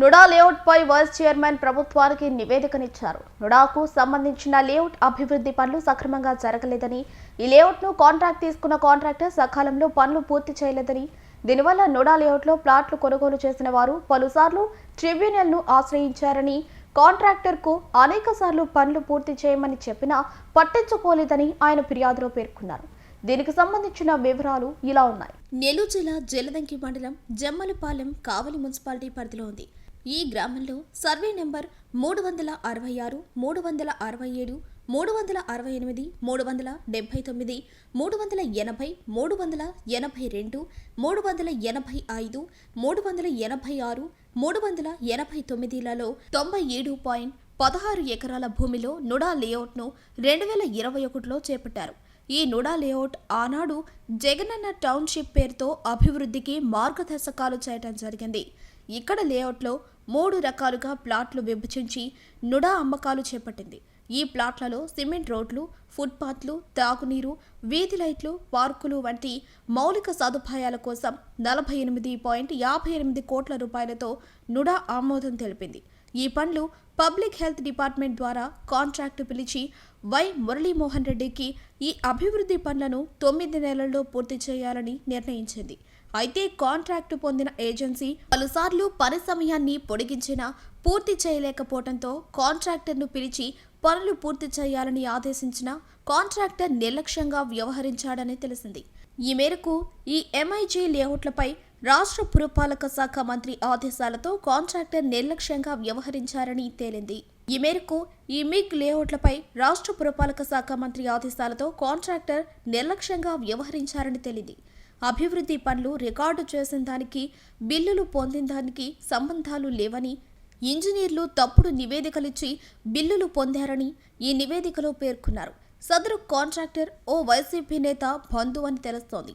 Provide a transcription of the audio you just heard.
NUDA లేఅవుట్పై vice chairman ప్రభుత్వానికి నివేదికనిచ్చారు. నుడాకు సంబంధించిన layout అభివృద్ధి పనులు సక్రమంగా జరగలేదని ఈ లేఅవుట్ను కాంట్రాక్ట్ తీసుకున్న కాంట్రాక్టర్ సకాలంలో పనులు పూర్తి చేయలేదని దీనివల్ల నుడా లేఅవుట్లో ప్లాట్లు కొనుగోలు చేసిన వారు పలుసార్లు ట్రిబ్యునల్ను ఆశ్రయించారని కాంట్రాక్టర్కు అనేక సార్లు పనులు పూర్తి చేయమని చెప్పినా పట్టించుకోలేదని ఆయన ఫిర్యాదులో పేర్కొన్నారు. దీనికి సంబంధించిన వివరాలు ఇలా ఉన్నాయి. నెల్లూరు జిల్లా జలదంకి మండలం జమ్మలపాలెం కావలి మున్సిపాలిటీ పరిధిలో ఉంది. ఈ గ్రామంలో సర్వే నెంబర్ మూడు వందల అరవై ఆరు మూడు వందల అరవై ఏడు మూడు వందల అరవై ఎనిమిది మూడు వందల డెబ్బై తొమ్మిది మూడు వందల ఎనభై మూడు వందల ఎనభై రెండు మూడు వందల ఎనభై ఐదు మూడు వందల ఎనభై ఆరు మూడు వందల ఎనభై తొమ్మిదిలలో తొంభై ఏడు పాయింట్ పదహారు ఎకరాల భూమిలో నుడా లేఅవుట్ను రెండు వేల ఇరవై ఒకటిలో చేపట్టారు. ఈ నుడా లేఅవుట్ ఆనాడు జగనన్న టౌన్షిప్ పేరుతో అభివృద్ధికి మార్గదర్శకాలు చేయడం జరిగింది. ఇక్కడ లేఅవుట్లో మూడు రకాలుగా ప్లాట్లు విభజించి నుడా అమ్మకాలు చేపట్టింది. ఈ ప్లాట్లలో సిమెంట్ రోడ్లు ఫుట్పాత్లు తాగునీరు వీధి లైట్లు పార్కులు వంటి మౌలిక సదుపాయాల కోసం నలభై ఎనిమిది పాయింట్ యాభై ఎనిమిది కోట్ల రూపాయలతో నుడా ఆమోదం తెలిపింది. ఈ పనులు పబ్లిక్ హెల్త్ డిపార్ట్మెంట్ ద్వారా కాంట్రాక్టు పిలిచి వై మురళీమోహన్ రెడ్డికి ఈ అభివృద్ధి పనులను తొమ్మిది నెలల్లో పూర్తి చేయాలని నిర్ణయించింది. అయితే కాంట్రాక్టు పొందిన ఏజెన్సీ పలుసార్లు పని సమయాన్ని పొడిగించినా పూర్తి చేయలేకపోవడంతో కాంట్రాక్టర్ను పిలిచి పనులు పూర్తి చేయాలని ఆదేశించిన కాంట్రాక్టర్ నిర్లక్ష్యంగా వ్యవహరించాడని తెలిసింది. ఈ మేరకు ఈ ఎంఐజీ లేఅవుట్లపై రాష్ట్ర పురపాలక శాఖ మంత్రి ఆదేశాలతో కాంట్రాక్టర్ నిర్లక్ష్యంగా వ్యవహరించారని తేలింది. ఈ మేరకు ఈ మిగ్ లేఅవుట్లపై రాష్ట్ర పురపాలక శాఖ మంత్రి ఆదేశాలతో కాంట్రాక్టర్ నిర్లక్ష్యంగా వ్యవహరించారని తేలింది. అభివృద్ధి పనులు రికార్డు చేసిన దానికి బిల్లులు పొందిన దానికి సంబంధాలు లేవని ఇంజనీర్లు తప్పుడు నివేదికలిచ్చి బిల్లులు పొందారని ఈ నివేదికలో పేర్కొన్నారు. సదరు కాంట్రాక్టర్ ఓ వైసీపీ నేత బంధువు అని తెలుస్తోంది.